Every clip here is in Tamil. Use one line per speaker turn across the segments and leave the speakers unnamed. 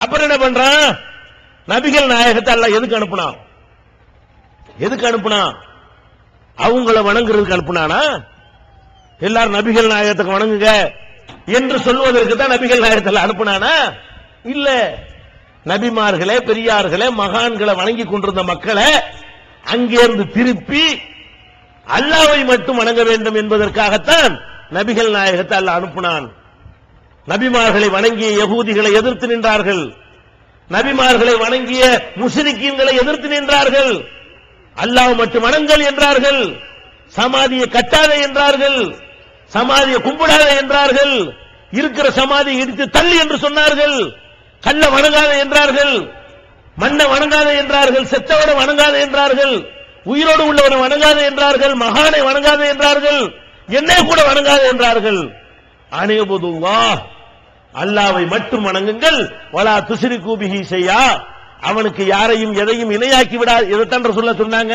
அப்புறம் என்ன பண்றான்? நபிகள் நாயகத்தை அல்ல எதுக்கு அனுப்பினான்? எதுக்கு அனுப்புனான்? அவங்கள வணங்குறதுக்கு அனுப்புனானா? எல்லாரும் நபிகள் நாயகத்துக்கு வணங்குங்க என்று சொல்வதற்கு தான் நபிகள் நாயகத்தில் அனுப்புனானா? இல்ல. நபிமார்களே பெரியார்களே மகான்களை வணங்கி கொண்டிருந்த மக்களை அங்கிருந்து திருப்பி அல்லாவை மட்டும் வணங்க வேண்டும் என்பதற்காகத்தான் நபிகள் நாயகத்தை அல்ல அனுப்புனான். நபிமார்களை வணங்கிய யகூதிகளை எதிர்த்து நின்றார்கள். நபிமார்களை வணங்கிய முஷரிக்கீன்களை எதிர்த்து நின்றார்கள். அல்லாஹ் மட்டும் வணங்கல் என்றார்கள். சமாதியை கட்டாத என்றார்கள். சமாதியை கும்பிடாத என்றார்கள். இருக்கிற சமாதியை இடித்து தள்ளி என்று சொன்னார்கள். கல்ல வணங்காத என்றார்கள். மண்ணை வணங்காத என்றார்கள். செத்தவனை வணங்காத என்றார்கள். உயிரோடு உள்ளவனை வணங்காத என்றார்கள். மகானை வணங்காத என்றார்கள். என்னை கூட வணங்காத என்றார்கள். அனைபுதுல்லா அல்லாவை மட்டும் வணங்குங்கள். வலா துசிறு கூபிகி செய்யா அவனுக்கு யாரையும் எதையும் இணையாக்கி விடா இதைத்தான் சொல்ல சொன்னாங்க.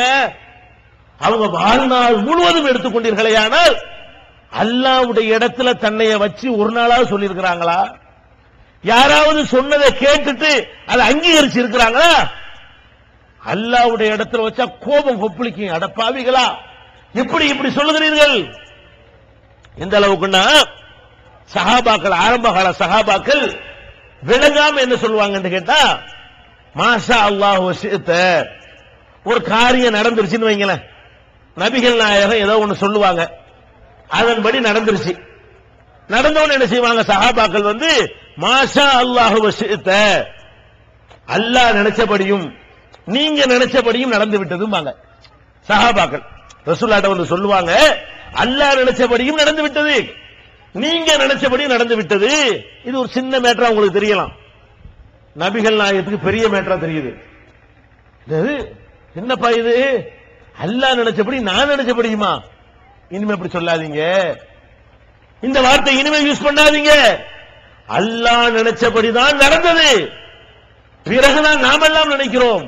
அவங்க வாழ்நாள் முழுவதும் எடுத்துக்கொண்டீர்களேயானால் அல்லாவுடைய இடத்துல தன்னைய வச்சு ஒரு நாளாவது சொல்லியிருக்கிறாங்களா? யாராவது சொன்னதை கேட்டுட்டு அதை அங்கீகரிச்சு இருக்கிறாங்களா அல்லாவுடைய இடத்துல வச்சா கோபம் கொப்பளிக்கும் அடப்பாவிகளா. எப்படி இப்படி சொல்லுகிறீர்கள். எந்த அளவுக்குன்னா சஹாபாக்கள் ஆரம்ப கால சஹாபாக்கள் விளங்காம என்ன சொல்லுவாங்கன்னு கேட்டா மாஷா அல்லாஹ் வசித்த ஒரு காரியம் நடந்துருச்சுன்னு வைங்களேன். நபிகள் நாயகம் ஏதோ ஒண்ணு சொல்லுவாங்க. அதன்படி நடந்துருச்சு. நடந்தவன் என்ன செய்வாங்க? சஹாபாக்கள் வந்து மாஷா அல்லாஹ் வசித்த அல்லாஹ் நினைச்சபடியும் நீங்க நினைச்சபடியும் நடந்து விட்டதும்பாங்க. சஹாபாக்கள் ரசூல்லாட்ட வந்து சொல்லுவாங்க அல்லாஹ் நினைச்சபடியும் நடந்து விட்டது. நீங்க நினைச்சபடியும் நடந்து விட்டது. இது ஒரு சின்ன மேட்டரா உங்களுக்கு தெரியலாம். நபிகள் நாயகத்துக்கு பெரிய மேட்டரா தெரியுது. என்னப்பா இது? அல்லாஹ் நினைச்சபடி நான் நினைச்சபடியுமா? இனிமே இப்படி சொல்லாதீங்க. இந்த வார்த்தை இனிமே யூஸ் பண்ணாதீங்க. அல்லாஹ் நினைச்சபடிதான் நடந்தது. பிறகுதான் நாமெல்லாம் நினைக்கிறோம்.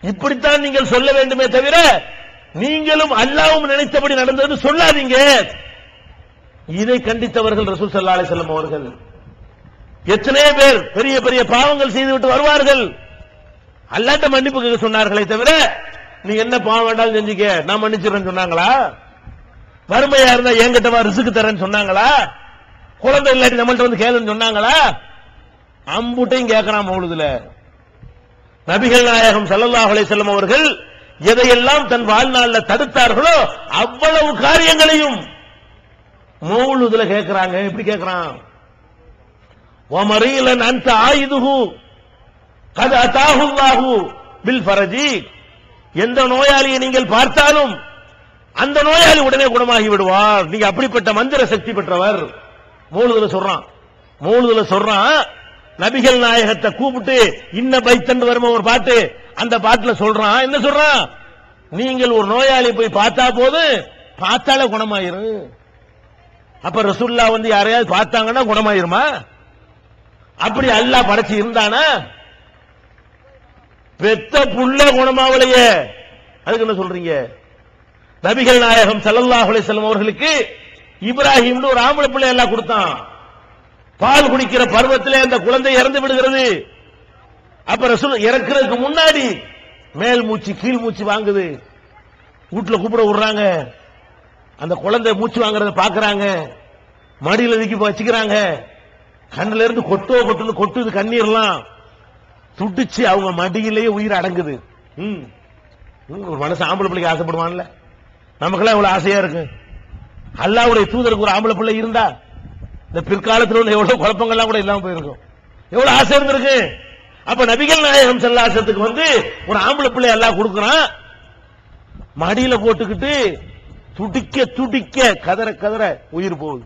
இப்படித்தான் நீங்கள் சொல்ல வேண்டுமே தவிர நீங்களும் அல்லாவும் நினைத்தபடி நடந்தது சொல்லாதீங்க. இதை கண்டித்தவர்கள் ரசூல் சல்லா அலி செல்லம் அவர்கள். எத்தனை பேர் பெரிய பெரிய பாவங்கள் செய்துவிட்டு வருவார்கள். அல்லாட்ட மன்னிப்பு கேட்க சொன்னார்களே தவிர நீ என்ன பாவம் வேண்டாலும் செஞ்சுக்க? நான் மன்னிச்சிடுறேன்னு சொன்னாங்களா? வறுமையா இருந்தா என்கிட்ட வா ரிசுக்கு தரேன்னு சொன்னாங்களா? குழந்தை இல்லாட்டி நம்மள்ட்ட வந்து கேளுன்னு சொன்னாங்களா? அம்புட்டையும் கேட்கறான் மௌலுதுல. நபிகள் நாயகம் சல்லல்லா அலைஹி செல்லம் அவர்கள் எதையெல்லாம் தன் வாழ்நாளில் தடுத்தார்களோ அவ்வளவு காரியங்களையும் மௌலுதுல கேட்கிறாங்க எப்படி கேட்கிறான் ஒமரீலன் அந்த ஆயுதுகு கது அத்தாகுல்லாகு பில் பரஜி எந்த நோயாளியை நீங்கள் பார்த்தாலும் அந்த நோயாளி உடனே குணமாகி விடுவார். நீங்க அப்படிப்பட்ட மந்திர சக்தி பெற்றவர். மூழுதுல சொல்றான். மூழுதுல சொல்றான் நபிகள் நாயகத்தை கூப்பிட்டு இன்ன பைத்தண்டு வரும? ஒரு பாட்டு. அந்த பாட்டுல சொல்றான். என்ன சொல்றான்? நீங்கள் ஒரு நோயாளி போய் பார்த்தா போது பார்த்தாலே குணமாயிரும். அப்ப ரசுல்லா வந்து யாரையாவது பார்த்தாங்கன்னா குணமாயிருமா? அப்படி அல்லா படைச்சு இருந்தானா? பெத்த புள்ள குணமாவலையே. அதுக்கு என்ன சொல்றீங்க? நபிகள் நாயகம் ஸல்லல்லாஹு அலைஹி வஸல்லம் அவர்களுக்கு இப்ராஹிம்னு ஒரு ஆம்பளை பிள்ளை எல்லாம் கொடுத்தான். பால் குடிக்கிற பருவத்தில் அந்த குழந்தை இறந்து விடுகிறது. அப்ப ரசூல் இறக்குறதுக்கு முன்னாடி மேல் மூச்சு கீழ் மூச்சு வாங்குது. வீட்டுல கூப்பிட விடுறாங்க. அந்த குழந்தை மூச்சு வாங்குறத பாக்குறாங்க மடியில தூக்கி வச்சுக்கிறாங்க. கண்ணுல இருந்து கொட்டோ கொட்டுன்னு கொட்டுது கண்ணீர்லாம். துடிச்சு அவங்க மடியிலேயே உயிர் அடங்குது. ம். ஒரு மனசு ஆம்பளை பிள்ளைக்கு ஆசைப்படுவான்ல. நமக்கெல்லாம் இவ்வளவு ஆசையா இருக்கு. அல்லாவுடைய தூதருக்கு ஒரு ஆம்பளை பிள்ளை இருந்தா இந்த பிற்காலத்தில் உள்ள எவ்வளவு குழப்பங்கள்லாம் கூட இல்லாம போயிருக்கும். எவ்வளவு ஆசை இருந்திருக்கு. அப்ப நபிகள் நாயகம் செல்லாசத்துக்கு வந்து ஒரு ஆம்பளை பிள்ளை எல்லாம் கொடுக்கறான். மடியில போட்டுக்கிட்டு துடிக்க துடிக்க கதற கதற உயிர் போகுது.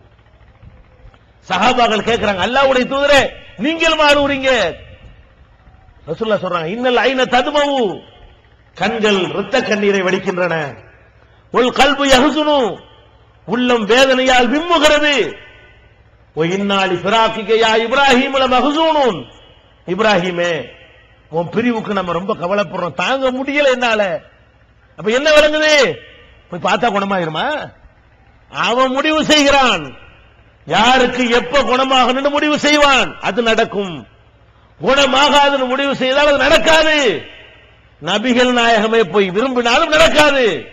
சஹாபாக்கள் கேட்கிறாங்க அல்லாவுடைய தூதரே நீங்கள் மாறுறீங்க ரசுல்லா சொல்றாங்க இன்னல் ஐன ததுமவு கண்கள் இரத்த கண்ணீரை வடிக்கின்றன. உள் கல்பு யஹசுனு. உள்ளம் வேதனையால் விம்முகிறது. ஓ இன்னாலி பிராக்கிகையா இப்ராஹிம் மகசூனும் இப்ராஹிமே உன் பிரிவுக்கு நம்ம ரொம்ப கவலைப்படுறோம். தாங்க முடியல என்னால. அப்ப என்ன விளங்குது? போய் பார்த்தா குணமாயிருமா? அவன் முடிவு செய்கிறான். யாருக்கு எப்ப குணமாகணும்னு முடிவு செய்வான்? அது நடக்கும். குணமாகாதுன்னு முடிவு செய்தால் அது நடக்காது. நபிகள் நாயகமே போய் விரும்பினாலும் நடக்காது.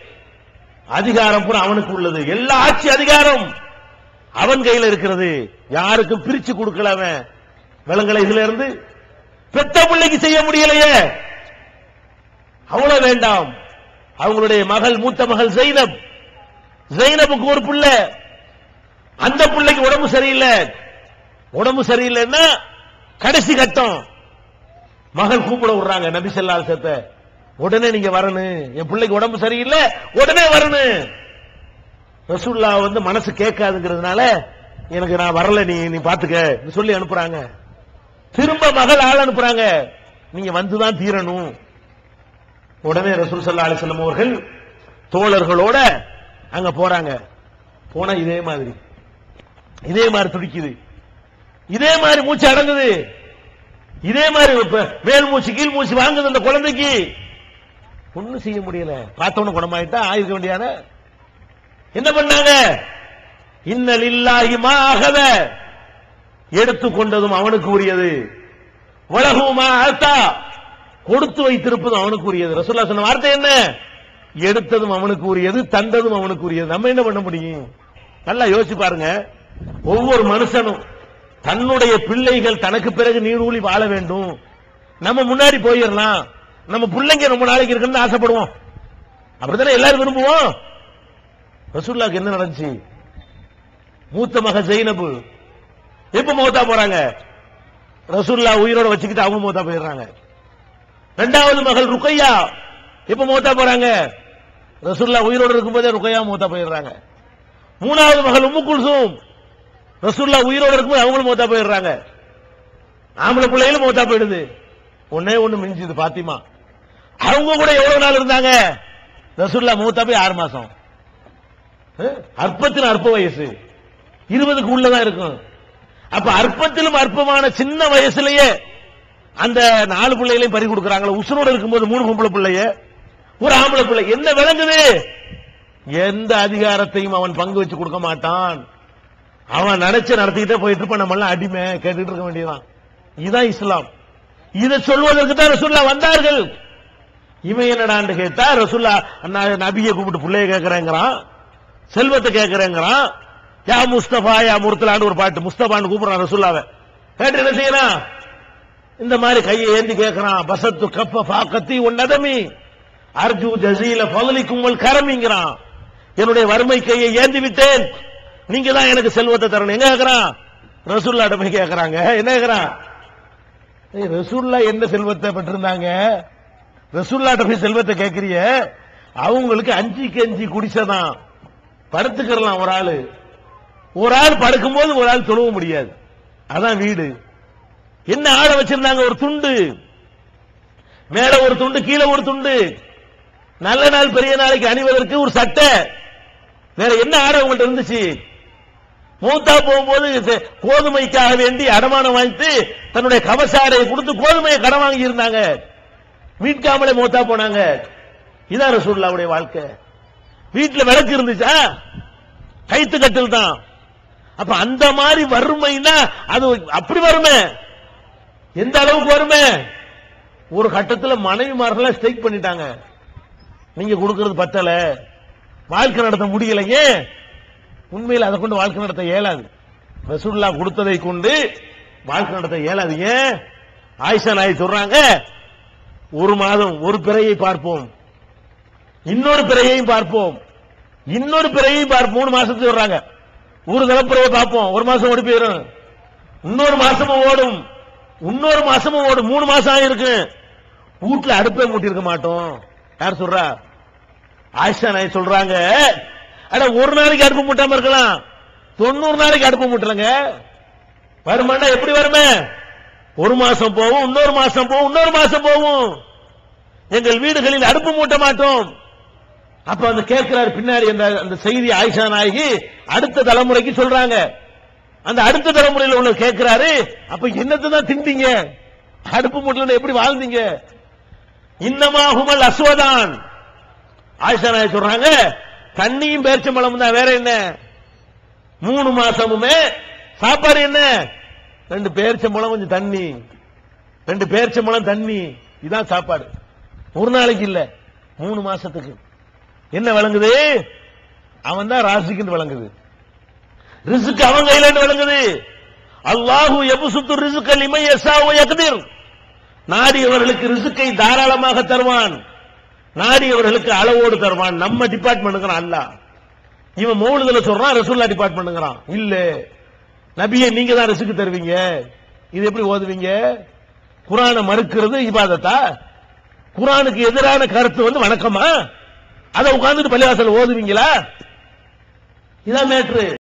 அதிகாரம் கூட அவனுக்கு உள்ளது. எல்லா ஆட்சி அதிகாரம் அவன் கையில இருக்கிறது. யாருக்கும் பிரிச்சு கொடுக்கல அவன். இதுல இருந்து பெத்த பிள்ளைக்கு செய்ய முடியலையே. அவ்வளவு வேண்டாம். அவங்களுடைய மகள் மூத்த மகள் ஜெய்னப். ஜெய்னபுக்கு ஒரு பிள்ளை. அந்த பிள்ளைக்கு உடம்பு சரியில்லை. உடம்பு சரியில்லைன்னா கடைசி கட்டம். மகள் கூப்பிட விடுறாங்க நபி செல்லால் அலைஹி உடனே நீங்க வரணும். என் பிள்ளைக்கு உடம்பு சரியில்லை உடனே வரணும். ரசூல்லா வந்து மனசு கேட்காதுங்கிறதுனால எனக்கு நான் வரல நீ நீ பாத்துக்க சொல்லி அனுப்புறாங்க. திரும்ப மகள் ஆள் அனுப்புறாங்க. நீங்க வந்துதான் தீரணும். உடனே ரசூல் சல்லா அலிஸ்லாம் அவர்கள் தோழர்களோட அங்க போறாங்க. போனா இதே மாதிரி. இதே மாதிரி துடிக்குது. இதே மாதிரி மூச்சு அடங்குது. இதே மாதிரி மேல் மூச்சு கீழ் மூச்சு வாங்குது அந்த குழந்தைக்கு. ஒண்ணும் செய்ய முடியல. பார்த்தவன குணமாயிட்டா ஆயிருக்க வேண்டியான என்ன பண்ணாங்க? இன்னல் இல்லாயுமா ஆகத எடுத்துக்கொண்டதும் அவனுக்கு உரியது. உலகுமா அர்த்தா கொடுத்து வைத்திருப்பதும் அவனுக்கு உரியது ரசூல்லா சொன்ன வார்த்தை என்ன? எடுத்ததும் அவனுக்கு உரியது தந்ததும் அவனுக்கு உரியது நம்ம என்ன பண்ண முடியும்? நல்லா யோசிச்சு பாருங்க. ஒவ்வொரு மனுஷனும் தன்னுடைய பிள்ளைகள் தனக்கு பிறகு நீரூழி வாழ வேண்டும். நம்ம முன்னாடி போயிடலாம். நம்ம பிள்ளைங்க ரொம்ப நாளைக்கு இருக்குன்னு ஆசைப்படுவோம். அப்படித்தானே எல்லாரும் விரும்புவோம்? ரசூல்லாக்கு என்ன நடந்துச்சு? மூத்த மக ஜெயினபு எப்ப மௌத்தா போறாங்க? ரசூல்லா உயிரோட வச்சுக்கிட்டு அவங்க மௌத்தா போயிடுறாங்க. ரெண்டாவது மகள் ருக்கையா. இப்ப மூத்தா போறாங்க. ரசூல்லா உயிரோட இருக்கும்போதே ருக்கையா மூத்தா போயிடுறாங்க. மூணாவது மகள் உம்மு குல்சூம். ரசூல்லா இருக்கும் இருக்கும்போது அவங்களும் மூத்தா போயிடுறாங்க. ஆம்பளை பிள்ளைகளும் மூத்தா போயிடுது. ஒன்னே ஒண்ணு மிஞ்சுது பாத்திமா. அவங்க கூட எவ்வளவு நாள் இருந்தாங்க? ரசூல்லா மூத்தா போய் ஆறு மாசம். அற்பத்தின் அற்ப வயசு. இருபதுக்கு உள்ளதான் இருக்கும். அப்ப அற்பத்திலும் அற்பமான சின்ன வயசுலயே அந்த நாலு பிள்ளைகளையும் பறி கொடுக்கறாங்களே. உசுரோடு இருக்கும்போது மூணு பொம்பளை பிள்ளைய. ஒரு ஆம்பளை பிள்ளை. என்ன விளங்குது? எந்த அதிகாரத்தையும் அவன் பங்கு வச்சு கொடுக்க மாட்டான். அவன் நினைச்சு நடத்திக்கிட்டே போயிட்டு இருப்பான். நம்ம எல்லாம் அடிமை. கேட்டுட்டு இருக்க வேண்டியதான் இதுதான் இஸ்லாம். இதை சொல்வதற்கு தான் ரசூல்லா வந்தார்கள். இவன் என்னடான்னு கேட்டா ரசூல்லா நபியை கூப்பிட்டு பிள்ளைய கேட்கறேங்கிறான் செல்வத்தை கேட்கறேங்கிறான் யா முஸ்தபா யா முர்த்தலான்னு ஒரு பாட்டு. முஸ்தபான்னு கூப்பிடுறான் ரசூல்லாவை கேட்டு என்ன செய்யறான் இந்த மாதிரி கையை ஏந்தி கேட்கிறான் பசத்து கப்ப பாக்கத்தி உன் நதமி. அர்ஜு ஜசீல பகலிக்கும் கரமிங்கிறான். என்னுடைய வறுமை கையை ஏந்தி விட்டேன். நீங்க தான் எனக்கு செல்வத்தை தரணும். எங்க கேட்கிறான் ரசூல்லாட்ட போய் கேட்கிறாங்க என்ன கேட்கிறான் ரசூல்லா என்ன செல்வத்தை பெற்றிருந்தாங்க? ரசூல்லாட்ட போய் செல்வத்தை கேட்கிறிய அவங்களுக்கு அஞ்சுக்கு கஞ்சி குடிச்சதான். படுத்துக்கிறலாம் ஒரு ஆளு. ஒரு ஆள் படுக்கும்போது ஒரு ஆள் தொழுவ முடியாது. அதான் வீடு. என்ன ஆட வச்சிருந்தாங்க? ஒரு துண்டு. மேல ஒரு துண்டு கீழே ஒரு துண்டு. நல்ல நாள் பெரிய நாளைக்கு அணிவதற்கு ஒரு சட்டை. வேற என்ன ஆட உங்கள்ட்ட இருந்துச்சு? மூத்தா போகும்போது கோதுமைக்காக வேண்டி அடமானம் வாங்கிட்டு தன்னுடைய கவசாரையை கொடுத்து கோதுமையை கடன் வாங்கி இருந்தாங்க மீட்காமலே மூத்தா போனாங்க. இதான் ரசூல்லாவுடைய வாழ்க்கை. வீட்டுல விளக்கு இருந்துச்சா? கைத்து கட்டில் தான். அப்ப அந்த மாதிரி வறுமைனா அது அப்படி வறுமை. எந்த அளவுக்கு வருமே? ஒரு கட்டத்தில் மனைவிமார்கள் ஸ்ட்ரைக் பண்ணிட்டாங்க. நீங்க கொடுக்கறது பத்தல. வாழ்க்கை நடத்த முடியலைங்க உண்மையில் அதை கொண்டு வாழ்க்கை நடத்த இயலாது. ரசூல்லா கொடுத்ததை கொண்டு வாழ்க்கை நடத்த இயலாது. ஏன்? ஆயிஷா நாய் சொல்றாங்க ஒரு மாதம் ஒரு பிறையை பார்ப்போம். இன்னொரு பிறையையும் பார்ப்போம். இன்னொரு பிறையையும் பார்ப்போம். மூணு மாசத்துக்கு வர்றாங்க ஒரு தலைப்புறையை பிறையை பார்ப்போம். ஒரு மாசம் ஓடி போயிடும். இன்னொரு மாசமும் ஓடும். இன்னொரு மாசமும் ஒரு மூணு மாசம் ஆயிருக்கு. வீட்டுல அடுப்பே மூட்டிருக்க மாட்டோம். யார் சொல்றா? ஆயிஷா நாய் சொல்றாங்க. அட ஒரு நாளைக்கு அடுப்பு மூட்டாம இருக்கலாம். தொண்ணூறு நாளைக்கு அடுப்பு மூட்டலங்க. வருமானா எப்படி வருமே? ஒரு மாசம் போகும் இன்னொரு மாசம் போகும் இன்னொரு மாசம் போகும். எங்கள் வீடுகளில் அடுப்பு மூட்ட மாட்டோம். அப்ப அந்த கேட்கிறார் பின்னாடி அந்த அந்த செய்தி ஆயிஷா நாயகி அடுத்த தலைமுறைக்கு சொல்றாங்க. அந்த அடுத்த தலைமுறையில் உள்ள கேட்கிறாரு அப்ப என்னத்தை தான் திண்டீங்க? அடுப்பு மூட்டில் எப்படி வாழ்ந்தீங்க? இன்னமாகுமல் அஸ்வதான். ஆயிஷா நாயகி சொல்றாங்க தண்ணியும் பேரிச்சம்பழம் தான் வேற என்ன? மூணு மாசமுமே. சாப்பாடு என்ன? ரெண்டு பேரிச்சம்பழம் கொஞ்சம் தண்ணி. ரெண்டு பேர்ச்சம்பளம் தண்ணி. இதான் சாப்பாடு. ஒரு நாளைக்கு இல்ல மூணு மாசத்துக்கு. என்ன விளங்குது? அவன் தான் ராசிக்குன்னு விளங்குது. ரிசுக்கு அவன் கையில விளங்குது? அல்லாஹு எபுசுத்து ரிசுக்க லிமை யசாவு யக்திர். நாடியவர்களுக்கு ரிசுக்கை தாராளமாக தருவான். நாடியவர்களுக்கு அளவோடு தருவான். நம்ம டிபார்ட்மெண்ட்டுங்கிறான் அல்ல. இவன் மௌலுதல சொல்றான் ரசூல்லா டிபார்ட்மெண்ட்டுங்கிறான் இல்ல. நபியை நீங்க தான் ரிசுக்கு தருவீங்க. இது எப்படி ஓதுவீங்க? குரானை மறுக்கிறது இபாதத்தா? குரானுக்கு எதிரான கருத்து வந்து வணக்கமா? அதை உட்கார்ந்துட்டு பள்ளிவாசல் ஓதுவீங்களா? இதான் மேட்ரு